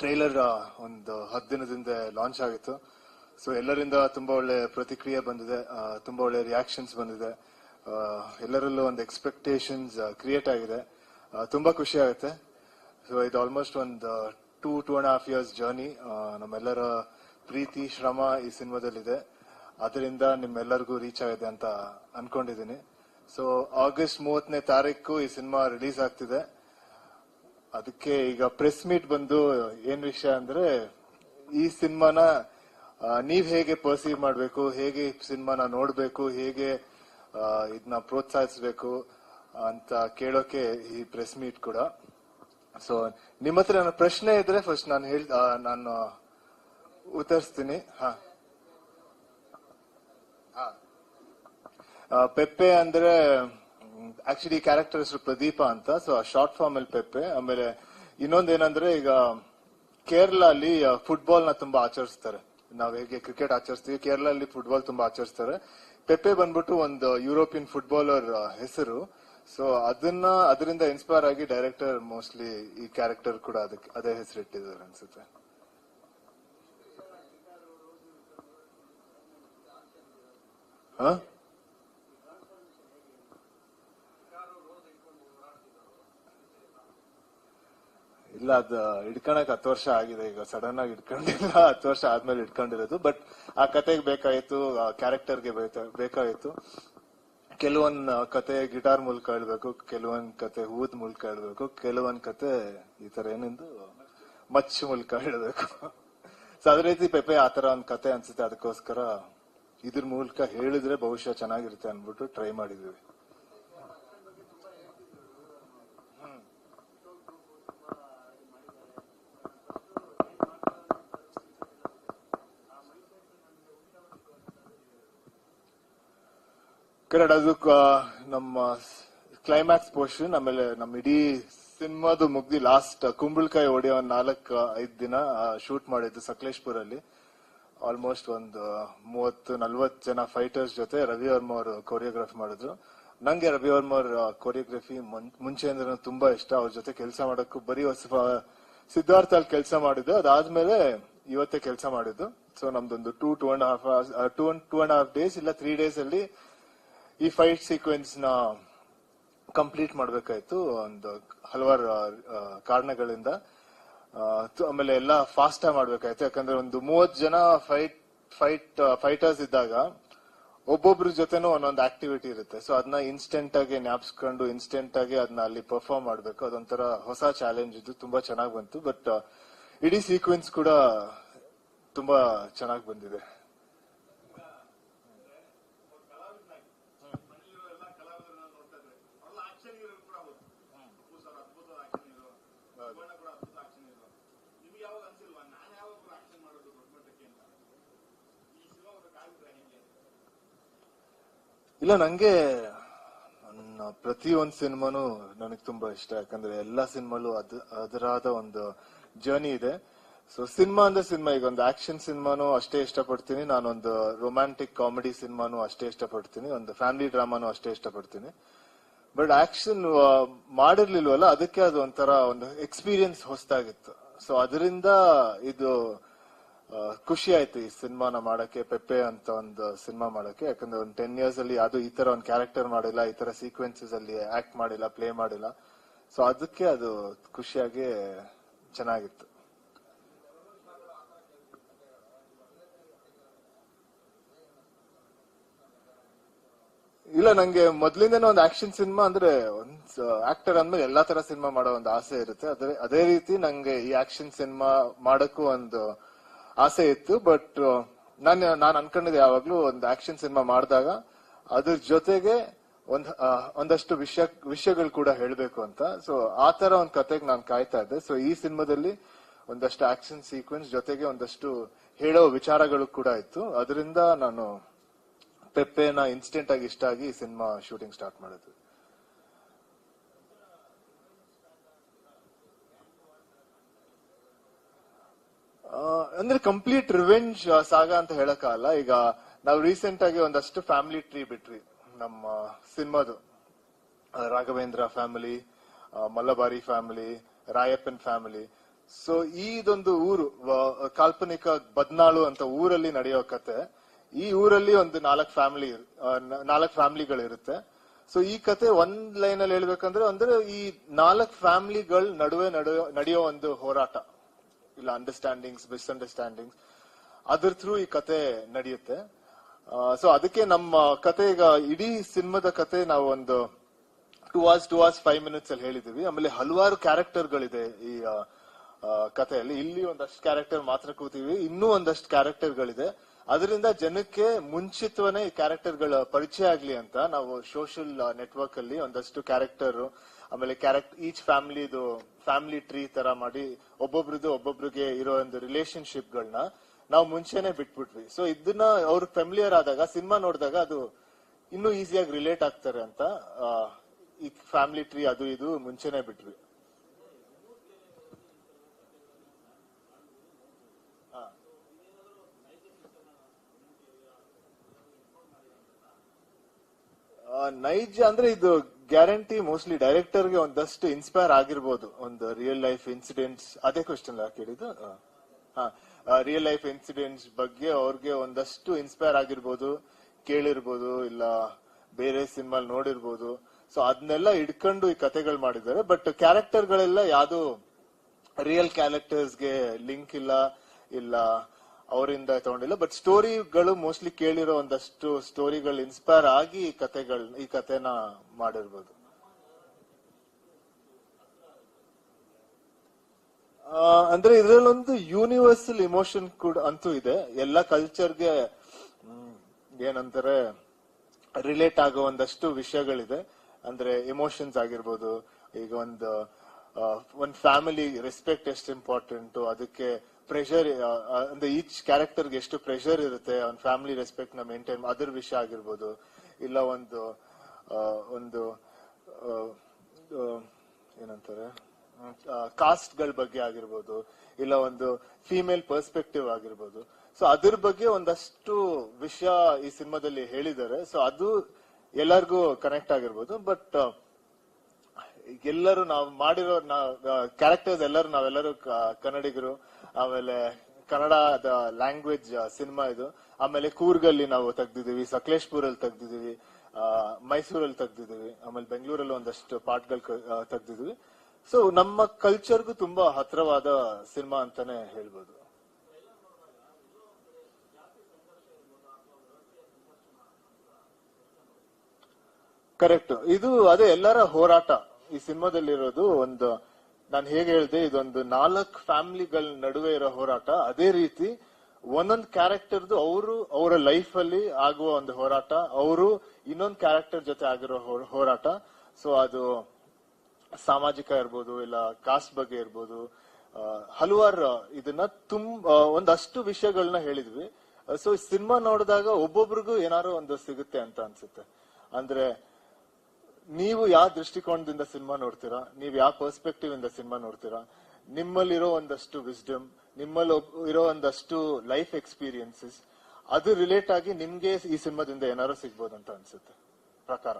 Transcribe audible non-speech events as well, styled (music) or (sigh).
Trailer ಒಂದು ಹತ್ತು ದಿನದಿಂದ ಲಾಂಚ್ ಆಗಿತ್ತು. ಸೊ ಎಲ್ಲರಿಂದ ತುಂಬಾ ಒಳ್ಳೆ ಪ್ರತಿಕ್ರಿಯೆ ಬಂದಿದೆ ತುಂಬಾ ಒಳ್ಳೆ ರಿಯಾಕ್ಷನ್ಸ್ ಬಂದಿದೆ. ಎಲ್ಲರಲ್ಲೂ ಒಂದು ಎಕ್ಸ್ಪೆಕ್ಟೇಷನ್ಸ್ ಕ್ರಿಯೇಟ್ ಆಗಿದೆ. ತುಂಬಾ ಖುಷಿ ಆಗುತ್ತೆ. ಸೊ ಇದು ಆಲ್ಮೋಸ್ಟ್ ಒಂದು two two and half years journey ನಮ್ಮೆಲ್ಲರ ಪ್ರೀತಿ, ಶ್ರಮ ಈ ಸಿನಿಮಾದಲ್ಲಿದೆ. ಅದರಿಂದ ನಿಮ್ಮೆಲ್ಲರಿಗೂ ರೀಚ್ ಆಗಿದೆ ಅಂತ ಅನ್ಕೊಂಡಿದ್ದೀನಿ. ಸೊ ಆಗಸ್ಟ್ ಮೂವತ್ತನೇ ತಾರೀಕು ಈ ಸಿನಿಮಾ ರಿಲೀಸ್ ಆಗ್ತಿದೆ. ಅದಕ್ಕೆ ಈಗ ಪ್ರೆಸ್ ಮೀಟ್ ಬಂದು ಏನ್ ವಿಷಯ ಅಂದ್ರೆ, ಈ ಸಿನಿಮಾನ ನೀವ್ ಹೇಗೆ ಪರ್ಸೀವ್ ಮಾಡ್ಬೇಕು, ಹೇಗೆ ಸಿನಿಮಾನ ನೋಡ್ಬೇಕು, ಹೇಗೆ ಇದನ್ನ ಪ್ರೋತ್ಸಾಹಿಸಬೇಕು ಅಂತ ಕೇಳೋಕೆ ಈ ಪ್ರೆಸ್ ಮೀಟ್ ಕೂಡ. ಸೊ ನಿಮ್ಮ ಹತ್ರ ನನ್ನ ಪ್ರಶ್ನೆ ಇದ್ರೆ ಫಸ್ಟ್ ನಾನು ಹೇಳ್ ನಾನು ಉತ್ತರಿಸ್ತೀನಿ. ಹಾ. ಪೆಪ್ಪೆ ಅಂದ್ರೆ ಆಕ್ಚುಲಿ ಕ್ಯಾರೆಕ್ಟರ್ ಹೆಸರು ಪ್ರದೀಪ ಅಂತ. ಸೊ ಶಾರ್ಟ್ ಫಾರ್ಮ್ ಅಲ್ಲಿ ಪೆಪ್ಪೆ ಆಮೇಲೆ ಇನ್ನೊಂದೇನಂದ್ರೆ ಈಗ ಕೇರಳ ಅಲ್ಲಿ ಫುಟ್ಬಾಲ್ನ ತುಂಬಾ ಆಚರಿಸ್ತಾರೆ. ನಾವ್ ಹೇಗೆ ಕ್ರಿಕೆಟ್ ಆಚರಿಸ್ತೀವಿ ಕೇರಳ ಅಲ್ಲಿ ಫುಟ್ಬಾಲ್ ತುಂಬಾ ಆಚರಿಸ್ತಾರೆ. ಪೆಪ್ಪೆ ಬಂದ್ಬಿಟ್ಟು ಒಂದು ಯುರೋಪಿಯನ್ ಫುಟ್ಬಾಲರ್ ಹೆಸರು. ಸೊ ಅದನ್ನ, ಅದರಿಂದ ಇನ್ಸ್ಪೈರ್ ಆಗಿ ಡೈರೆಕ್ಟರ್ ಮೋಸ್ಟ್ಲಿ ಈ ಕ್ಯಾರೆಕ್ಟರ್ ಕೂಡ ಅದಕ್ಕೆ, ಅದೇ ಹೆಸರು ಇಟ್ಟಿದ್ದಾರೆ ಅನ್ಸುತ್ತೆ. ಹಾ? ಇಲ್ಲ, ಅದ್ ಇಟ್ಕೊಳಕ್ ಹತ್ತು ವರ್ಷ ಆಗಿದೆ. ಈಗ ಸಡನ್ ಆಗಿ ಇಟ್ಕೊಂಡಿಲ್ಲ (laughs) ಹತ್ತು ವರ್ಷ ಆದ್ಮೇಲೆ ಇಟ್ಕೊಂಡಿರೋದು ಬಟ್ ಆ ಕತೆಗೆ ಬೇಕಾಯ್ತು, ಆ ಕ್ಯಾರೆಕ್ಟರ್ಗೆ ಬೇಕಾಯ್ತು. ಕೆಲವೊಂದ್ ಕತೆ ಗಿಟಾರ್ ಮೂಲಕ ಹೇಳ್ಬೇಕು ಕೆಲವೊಂದ್ ಕತೆ ಹೂದ್ ಮೂಲಕ ಹೇಳ್ಬೇಕು ಕೆಲವೊಂದ್ ಕತೆ ಈ ತರ ಏನಿಂದು ಮಚ್ಚು ಮೂಲಕ ಹೇಳ್ಬೇಕು ಸೊ (laughs) ಅದೇ ರೀತಿ ಪೆಪೆ ಆತರ ಒಂದ್ ಕತೆ ಅನ್ಸುತ್ತೆ. ಅದಕ್ಕೋಸ್ಕರ ಇದ್ರ ಮೂಲಕ ಹೇಳಿದ್ರೆ ಬಹುಶಃ ಚೆನ್ನಾಗಿರುತ್ತೆ ಅನ್ಬಿಟ್ಟು ಟ್ರೈ ಮಾಡಿದ್ವಿ. ಕರೆಕ್ಟ್ ಅದು ನಮ್ಮ ಕ್ಲೈಮ್ಯಾಕ್ಸ್ ಪೋರ್ಷನ್ ಆಮೇಲೆ ನಮ್ಮ ಇಡೀ ಸಿನಿಮಾದು ಮುಗ್ದಿ ಲಾಸ್ಟ್ ಕುಂಬಳಕಾಯಿ ಹೊಡೆಯೋ ಒಂದ್ ನಾಲ್ಕು, ಐದ್ ದಿನ ಶೂಟ್ ಮಾಡಿದ್ದು ಸಕಲೇಶ್ಪುರಲ್ಲಿ. ಆಲ್ಮೋಸ್ಟ್ ಒಂದು ಮೂವತ್ತು ನಲ್ವತ್ ಜನ ಫೈಟರ್ಸ್ ಜೊತೆ ರವಿ ವರ್ಮ ಅವರು ಕೊರಿಯೋಗ್ರಾಫ್ ಮಾಡಿದ್ರು. ನಂಗೆ ರವಿ ವರ್ಮ ಅವ್ರ ಕೊರಿಯೋಗ್ರಫಿ ಮುಂಚೆಯಿಂದ ತುಂಬಾ ಇಷ್ಟ. ಅವ್ರ ಜೊತೆ ಕೆಲಸ ಮಾಡೋಕ್ಕೂ ಬರೀ ಹೊಸ ಸಿದ್ಧಾರ್ಥ ಅಲ್ಲಿ ಕೆಲಸ ಮಾಡಿದ್ದು. ಅದಾದ್ಮೇಲೆ ಇವತ್ತೇ ಕೆಲಸ ಮಾಡಿದ್ದು. ಸೊ ನಮ್ದೊಂದು two two and half two two and half days ಇಲ್ಲ ತ್ರೀ ಡೇಸ್ ಅಲ್ಲಿ ಈ ಫೈಟ್ ಸೀಕ್ವೆನ್ಸ್ನ ಕಂಪ್ಲೀಟ್ ಮಾಡಬೇಕಾಯ್ತು. ಒಂದು ಹಲವಾರು ಕಾರಣಗಳಿಂದ ಆಮೇಲೆ ಎಲ್ಲ ಫಾಸ್ಟ್ ಆಗಿ ಮಾಡ್ಬೇಕಾಯ್ತು. ಯಾಕಂದ್ರೆ ಒಂದು ಮೂವತ್ ಜನ ಫೈಟ್ ಫೈಟ್, ಫೈಟರ್ಸ್ ಇದ್ದಾಗ ಒಬ್ಬೊಬ್ರ ಜೊತೆನೂ ಒಂದೊಂದು ಆಕ್ಟಿವಿಟಿ ಇರುತ್ತೆ. ಸೊ ಅದನ್ನ ಇನ್ಸ್ಟೆಂಟ್ ಆಗಿ ನ್ಯಾಪ್ಸ್ಕೊಂಡು ಇನ್ಸ್ಟೆಂಟ್ ಆಗಿ ಅದನ್ನ ಅಲ್ಲಿ ಪರ್ಫಾರ್ಮ್ ಮಾಡ್ಬೇಕು. ಅದೊಂಥರ ಹೊಸ ಚಾಲೆಂಜ್ ಇದ್ದು ತುಂಬಾ ಚೆನ್ನಾಗಿ ಬಂತು. ಬಟ್, ಇಡೀ ಸೀಕ್ವೆನ್ಸ್ ಕೂಡ ತುಂಬಾ ಚೆನ್ನಾಗಿ ಬಂದಿದೆ. ಇಲ್ಲ, ನಂಗೆ ಪ್ರತಿ ಪ್ರತಿಯೊಂದು ಸಿನಿಮಾನು ನನಗೆ ತುಂಬಾ ಇಷ್ಟ. ಯಾಕಂದ್ರೆ ಎಲ್ಲಾ ಸಿನಿಮಾಲು ಅದ್, ಅದರಾದ ಒಂದು ಜರ್ನಿ ಇದೆ. ಸೊ ಸಿನಿಮಾ ಅಂದ್ರೆ ಸಿನಿಮಾ. ಈಗ ಒಂದು ಆಕ್ಷನ್ ಸಿನಿಮಾನು ಅಷ್ಟೇ ಇಷ್ಟಪಡ್ತೀನಿ. ನಾನೊಂದು ರೊಮ್ಯಾಂಟಿಕ್ ಕಾಮಿಡಿ ಸಿನಿಮಾನು ಅಷ್ಟೇ ಇಷ್ಟಪಡ್ತೀನಿ. ಒಂದು ಫ್ಯಾಮಿಲಿ ಡ್ರಾಮಾನು ಅಷ್ಟೇ ಇಷ್ಟಪಡ್ತೀನಿ. ಬಟ್ ಆಕ್ಷನ್ ಮಾಡಿರ್ಲಿಲ್ವಲ್ಲ, ಅದಕ್ಕೆ ಅದು ಒಂಥರ ಒಂದು ಎಕ್ಸ್ಪೀರಿಯನ್ಸ್ ಹೊಸದಾಗಿತ್ತು. ಸೊ ಅದರಿಂದ ಇದು ಖುಷಿ ಆಯ್ತು ಈ ಸಿನಿಮಾನ ಮಾಡಕ್ಕೆ, ಪೆಪ್ಪೆ ಅಂತ ಒಂದು ಸಿನಿಮಾ ಮಾಡಕ್ಕೆ. ಯಾಕಂದ್ರೆ ಒಂದು ಟೆನ್ ಇಯರ್ಸ್ ಅಲ್ಲಿ ಅದು ಈ ತರ ಒಂದು ಕ್ಯಾರೆಕ್ಟರ್ ಮಾಡಿಲ್ಲ, ಈ ತರ ಸೀಕ್ವೆನ್ಸಸ್ ಅಲ್ಲಿ ಆಕ್ಟ್ ಮಾಡಿಲ್ಲ ಪ್ಲೇ ಮಾಡಿಲ್ಲ. ಸೊ ಅದಕ್ಕೆ ಅದು ಖುಷಿಯಾಗಿ ಚೆನ್ನಾಗಿತ್ತು. ಇಲ್ಲ, ನಂಗೆ ಮೊದ್ಲಿಂದನೇ ಒಂದು ಆಕ್ಷನ್ ಸಿನಿಮಾ ಅಂದ್ರೆ ಒಂದ್ ಆಕ್ಟರ್ ಅಂದ್ಮೇಲೆ ಎಲ್ಲಾ ತರ ಸಿನಿಮಾ ಮಾಡೋ ಒಂದು ಆಸೆ ಇರುತ್ತೆ. ಅದೇ ಅದೇ ರೀತಿ ನಂಗೆ ಈ ಆಕ್ಷನ್ ಸಿನಿಮಾ ಮಾಡಕ್ಕೂ ಒಂದು ಆಸೆ ಇತ್ತು ಬಟ್ ನಾನು ನಾನು ಅನ್ಕೊಂಡಿದ್ದೆ ಯಾವಾಗ್ಲೂ ಒಂದು ಆಕ್ಷನ್ ಸಿನಿಮಾ ಮಾಡಿದಾಗ ಅದ್ರ ಜೊತೆಗೆ ಒಂದ್ ಒಂದಷ್ಟು ವಿಷಯ, ವಿಷಯಗಳು ಕೂಡ ಹೇಳಬೇಕು ಅಂತ. ಸೊ ಆ ತರ ಒಂದ್ ಕತೆಗೆ ನಾನು ಕಾಯ್ತಾ ಇದ್ದೆ. ಸೊ ಈ ಸಿನಿಮಾದಲ್ಲಿ ಒಂದಷ್ಟು ಆಕ್ಷನ್ ಸೀಕ್ವೆನ್ಸ್ ಜೊತೆಗೆ ಒಂದಷ್ಟು ಹೇಳೋ ವಿಚಾರಗಳು ಕೂಡ ಇತ್ತು. ಅದರಿಂದ ನಾನು ಪೆಪ್ಪೆನ ಇನ್ಸ್ಟೆಂಟ್ ಆಗಿ ಇಷ್ಟ ಆಗಿ ಸಿನಿಮಾ ಶೂಟಿಂಗ್ ಸ್ಟಾರ್ಟ್ ಮಾಡಿದ್ವಿ ಅಂದ್ರೆ ಕಂಪ್ಲೀಟ್ ರಿವೆಂಜ್ ಸಾಗ ಅಂತ ಹೇಳಕ್ಕಾಗಲ್ಲ. ಈಗ ನಾವು ರೀಸೆಂಟ್ ಆಗಿ ಒಂದಷ್ಟು ಫ್ಯಾಮಿಲಿ ಟ್ರೀ ಬಿಟ್ರಿ ನಮ್ಮ ಸಿನಿಮಾದು. Raghavendra family Mallabari family Rayappan family so ಇದೊಂದು ಊರು ಕಾಲ್ಪನಿಕ ಬದ್ನಾಳು ಅಂತ ಊರಲ್ಲಿ ನಡೆಯೋ ಕತೆ. ಈ ಊರಲ್ಲಿ ಒಂದು ನಾಲ್ಕು ಫ್ಯಾಮಿಲಿ ನಾಲ್ಕು ಫ್ಯಾಮಿಲಿಗಳಿರುತ್ತೆ ಸೊ ಈ ಕತೆ ಒಂದ್ ಲೈನ್ ಅಲ್ಲಿ ಹೇಳ್ಬೇಕಂದ್ರೆ, ಅಂದ್ರೆ ಈ ನಾಲ್ಕು ಫ್ಯಾಮಿಲಿಗಳ ನಡುವೆ ನಡೆಯೋ ನಡೆಯೋ ಒಂದು ಹೋರಾಟ. ಇಲ್ಲ ಅಂಡರ್ಸ್ಟ್ಯಾಂಡಿಂಗ್ಸ್ ಮಿಸ್ಅಂಡರ್ಸ್ಟ್ಯಾಂಡಿಂಗ್ಸ್ ಅದ್ರ ಥ್ರೂ ಈ ಕತೆ ನಡೆಯುತ್ತೆ. ಸೊ ಅದಕ್ಕೆ ನಮ್ಮ ಕತೆ ಈಗ ಇಡೀ ಸಿನಿಮಾದ ಕತೆ ನಾವು ಒಂದು two hours two hours five minutes ಅಲ್ಲಿ ಹೇಳಿದೀವಿ ಆಮೇಲೆ ಹಲವಾರು ಕ್ಯಾರೆಕ್ಟರ್ ಗಳಿದೆ ಈ ಕಥೆಯಲ್ಲಿ ಇಲ್ಲಿ ಒಂದಷ್ಟು ಕ್ಯಾರೆಕ್ಟರ್ ಮಾತ್ರ ಕೂತೀವಿ. ಇನ್ನೂ ಒಂದಷ್ಟು ಕ್ಯಾರೆಕ್ಟರ್ಗಳಿದೆ ಅದರಿಂದ ಜನಕ್ಕೆ ಮುಂಚಿತವನೇ ಈ ಕ್ಯಾರೆಕ್ಟರ್ಗಳ ಪರಿಚಯ ಆಗ್ಲಿ ಅಂತ ನಾವು ಸೋಷಿಯಲ್ ನೆಟ್ವರ್ಕ್ ಅಲ್ಲಿ ಒಂದಷ್ಟು ಕ್ಯಾರೆಕ್ಟರ್ ಆಮೇಲೆ ಕ್ಯಾರೆಕ್ಟರ್ ಈಚ್ ಫ್ಯಾಮಿಲಿದು ಫ್ಯಾಮಿಲಿ ಟ್ರೀ ತರ ಮಾಡಿ ಒಬ್ಬೊಬ್ರದ್ದು ಒಬ್ಬೊಬ್ರಿಗೆ ಇರೋ ಒಂದು ರಿಲೇಶನ್ಶಿಪ್ ಗಳನ್ನ ನಾವು ಮುಂಚೆನೆ ಬಿಟ್ಬಿಟ್ವಿ. ಸೊ ಇದನ್ನ ಅವ್ರ ಫೆಮಿಲಿಯರ್ ಆದಾಗ ಸಿನಿಮಾ ನೋಡಿದಾಗ ಅದು ಇನ್ನೂ ಈಸಿಯಾಗಿ ರಿಲೇಟ್ ಆಗ್ತಾರೆ ಅಂತ ಈ ಫ್ಯಾಮಿಲಿ ಟ್ರೀ ಅದು ಇದು ಮುಂಚೆನೆ ಬಿಟ್ವಿ. ನೈಜ ಅಂದ್ರೆ ಇದು ಗ್ಯಾರಂಟಿ ಮೋಸ್ಟ್ಲಿ ಡೈರೆಕ್ಟರ್ಗೆ ಒಂದಷ್ಟು ಇನ್ಸ್ಪೈರ್ ಆಗಿರ್ಬೋದು. ಒಂದು ರಿಯಲ್ ಲೈಫ್ ಇನ್ಸಿಡೆಂಟ್ಸ್ ಅದೇ ಕ್ವಶನ್ ಕೇಳಿದ್ದು? ರಿಯಲ್ ಲೈಫ್ ಇನ್ಸಿಡೆಂಟ್ಸ್ ಬಗ್ಗೆ ಅವ್ರಿಗೆ ಒಂದಷ್ಟು ಇನ್ಸ್ಪೈರ್ ಆಗಿರ್ಬೋದು, ಕೇಳಿರ್ಬೋದು, ಇಲ್ಲ ಬೇರೆ ಸಿನಿಮಾ ನೋಡಿರ್ಬೋದು. ಸೊ ಅದನ್ನೆಲ್ಲ ಇಟ್ಕೊಂಡು ಈ ಕತೆಗಳು ಮಾಡಿದ್ದಾರೆ. ಬಟ್ ಕ್ಯಾರೆಕ್ಟರ್ಗಳೆಲ್ಲ ಯಾವ್ದು ರಿಯಲ್ ಕ್ಯಾರೆಕ್ಟರ್ಸ್ಗೆ ಲಿಂಕ್ ಇಲ್ಲ ಇಲ್ಲ ಅವರಿಂದ ತಗೊಂಡಿಲ್ಲ. ಬಟ್ ಸ್ಟೋರಿಗಳು ಮೋಸ್ಟ್ಲಿ ಕೇಳಿರೋ ಒಂದಷ್ಟು ಸ್ಟೋರಿಗಳು ಇನ್ಸ್ಪೈರ್ ಆಗಿ ಈ ಕತೆಗಳ್ ಈ ಕತೆನ ಮಾಡಿರ್ಬೋದು. ಅಂದ್ರೆ ಇದ್ರಲ್ಲೊಂದು ಯೂನಿವರ್ಸಲ್ ಇಮೋಷನ್ ಕೂಡ ಅಂತೂ ಇದೆ. ಎಲ್ಲ ಕಲ್ಚರ್ಗೆ ಏನಂತಾರೆ ರಿಲೇಟ್ ಆಗೋ ಒಂದಷ್ಟು ವಿಷಯಗಳಿದೆ. ಅಂದ್ರೆ ಎಮೋಷನ್ಸ್ ಆಗಿರ್ಬೋದು, ಈಗ ಒಂದು ಒಂದ್ ಫ್ಯಾಮಿಲಿ ರೆಸ್ಪೆಕ್ಟ್ ಎಷ್ಟು ಇಂಪಾರ್ಟೆಂಟ್ ಅದಕ್ಕೆ ಪ್ರೆಷರ್ ಅಂದ್ರೆ ಈಚ್ ಕ್ಯಾರೆಕ್ಟರ್ಗೆ ಎಷ್ಟು ಪ್ರೆಷರ್ ಇರುತ್ತೆ, ಅವ್ನ ಫ್ಯಾಮಿಲಿ ರೆಸ್ಪೆಕ್ಟ್ನ ಮೇಂಟೈನ್ ಅದರ್ ವಿಷಯ ಆಗಿರ್ಬೋದು. ಇಲ್ಲ ಒಂದು ಒಂದು ಏನಂತಾರೆ ಕಾಸ್ಟ್ಗಳ ಬಗ್ಗೆ ಆಗಿರ್ಬೋದು, ಇಲ್ಲ ಒಂದು ಫಿಮೇಲ್ ಪರ್ಸ್ಪೆಕ್ಟಿವ್ ಆಗಿರ್ಬೋದು. ಸೊ ಅದ್ರ ಬಗ್ಗೆ ಒಂದಷ್ಟು ವಿಷಯ ಈ ಸಿನಿಮಾದಲ್ಲಿ ಹೇಳಿದ್ದಾರೆ. ಸೊ ಅದು ಎಲ್ಲರಿಗೂ ಕನೆಕ್ಟ್ ಆಗಿರ್ಬೋದು. ಬಟ್ ಎಲ್ಲರೂ ನಾವು ಮಾಡಿರೋ ಕ್ಯಾರೆಕ್ಟರ್ಸ್ ಎಲ್ಲರೂ ನಾವೆಲ್ಲರೂ ಕನ್ನಡಿಗರು ಆಮೇಲೆ ಕನ್ನಡದ ಲ್ಯಾಂಗ್ವೇಜ್ ಸಿನಿಮಾ ಇದು. ಆಮೇಲೆ ಕೂರ್ಗಲ್ಲಿ ನಾವು ತೆಗ್ದಿದೀವಿ ಸಕಲೇಶ್ಪುರಲ್ಲಿ ತೆಗ್ದಿದೀವಿ ಮೈಸೂರಲ್ಲಿ ತೆಗ್ದಿದೀವಿ ಆಮೇಲೆ ಬೆಂಗಳೂರಲ್ಲಿ ಒಂದಷ್ಟು ಪಾರ್ಟ್ಗಳು ತೆಗ್ದಿದೀವಿ ಸೊ ನಮ್ಮ ಕಲ್ಚರ್ಗೂ ತುಂಬಾ ಹತ್ರವಾದ ಸಿನಿಮಾ ಅಂತಾನೆ ಹೇಳ್ಬೋದು. ಕರೆಕ್ಟ್ ಇದು ಅದೇ ಎಲ್ಲರ ಹೋರಾಟ. ಈ ಸಿನಿಮಾದಲ್ಲಿರೋದು ಒಂದು ನಾನು ಹೇಗೆ ಹೇಳಿದೆ, ಇದೊಂದು ನಾಲ್ಕು ಫ್ಯಾಮಿಲಿಗಳ ನಡುವೆ ಇರೋ ಹೋರಾಟ. ಅದೇ ರೀತಿ ಒಂದೊಂದು ಕ್ಯಾರೆಕ್ಟರ್ದು ಅವರು ಅವರ ಲೈಫ್ ಅಲ್ಲಿ ಆಗುವ ಒಂದು ಹೋರಾಟ, ಅವರು ಇನ್ನೊಂದು ಕ್ಯಾರೆಕ್ಟರ್ ಜೊತೆ ಆಗಿರೋ ಹೋರಾಟ. ಸೊ ಅದು ಸಾಮಾಜಿಕ ಇರ್ಬೋದು, ಇಲ್ಲ ಕಾಸ್ಟ್ ಬಗ್ಗೆ ಇರ್ಬೋದು ಹಲವಾರು ಇದನ್ನ ತುಂಬ ಒಂದಷ್ಟು ವಿಷಯಗಳನ್ನ ಹೇಳಿದ್ವಿ. ಸೊ ಸಿನಿಮಾ ನೋಡಿದಾಗ ಒಬ್ಬೊಬ್ರಿಗೂ ಏನಾರು ಒಂದು ಸಿಗುತ್ತೆ ಅಂತ ಅನ್ಸುತ್ತೆ. ಅಂದ್ರೆ ನೀವು ಯಾವ ದೃಷ್ಟಿಕೋನದಿಂದ ಸಿನಿಮಾ ನೋಡ್ತೀರಾ? ನೀವು ಯಾವ ಪರ್ಸ್ಪೆಕ್ಟಿವ್ ಇಂದ ಸಿನಿಮಾ ನೋಡ್ತೀರಾ? ನಿಮ್ಮಲ್ಲಿರೋ ಒಂದಷ್ಟು ವಿಸ್ಡಮ್ ನಿಮ್ಮಲ್ಲಿ ಇರೋ ಒಂದಷ್ಟು ಲೈಫ್ ಎಕ್ಸ್ಪೀರಿಯನ್ಸಸ್ ಅದು ರಿಲೇಟ್ ಆಗಿ ನಿಮ್ಗೆ ಈ ಸಿನಿಮಾದಿಂದ ಏನಾರು ಅಂತ ಅನ್ಸುತ್ತೆ. ಪ್ರಕಾರ.